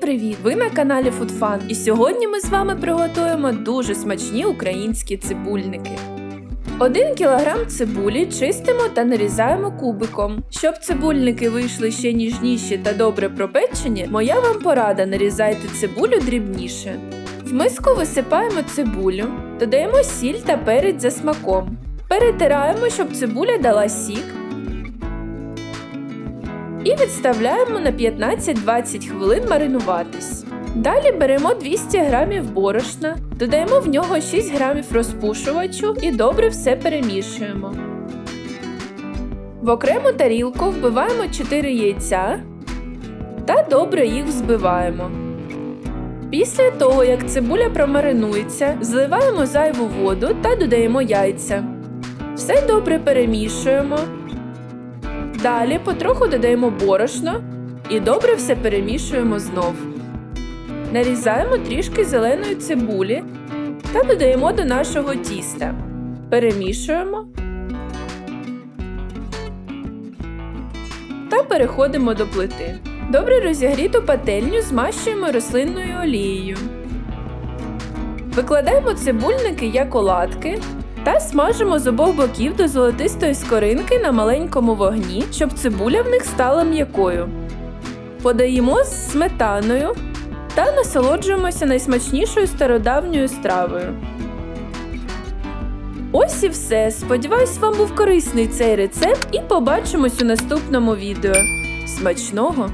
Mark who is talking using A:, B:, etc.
A: привіт! Ви на каналі FoodFun і сьогодні ми з вами приготуємо дуже смачні українські цибульники. 1 кг цибулі чистимо та нарізаємо кубиком. Щоб цибульники вийшли ще ніжніші та добре пропечені, моя вам порада нарізайте цибулю дрібніше. В миску висипаємо цибулю, додаємо сіль та перець за смаком. Перетираємо, щоб цибуля дала сік. І відставляємо на 15-20 хвилин маринуватись. Далі беремо 200 г борошна, додаємо в нього 6 г розпушувачу і добре все перемішуємо. В окрему тарілку вбиваємо 4 яйця та добре їх взбиваємо. Після того, як цибуля промаринується, зливаємо зайву воду та додаємо яйця. Все добре перемішуємо. Далі потроху додаємо борошно і добре все перемішуємо знов. Нарізаємо трішки зеленої цибулі та додаємо до нашого тіста. Перемішуємо та переходимо до плити. Добре розігріту пательню змащуємо рослинною олією. Викладаємо цибульники як оладки та смажимо з обох боків до золотистої скоринки на маленькому вогні, щоб цибуля в них стала м'якою. Подаємо з сметаною та насолоджуємося найсмачнішою стародавньою стравою. Ось і все. Сподіваюсь, вам був корисний цей рецепт і побачимось у наступному відео. Смачного!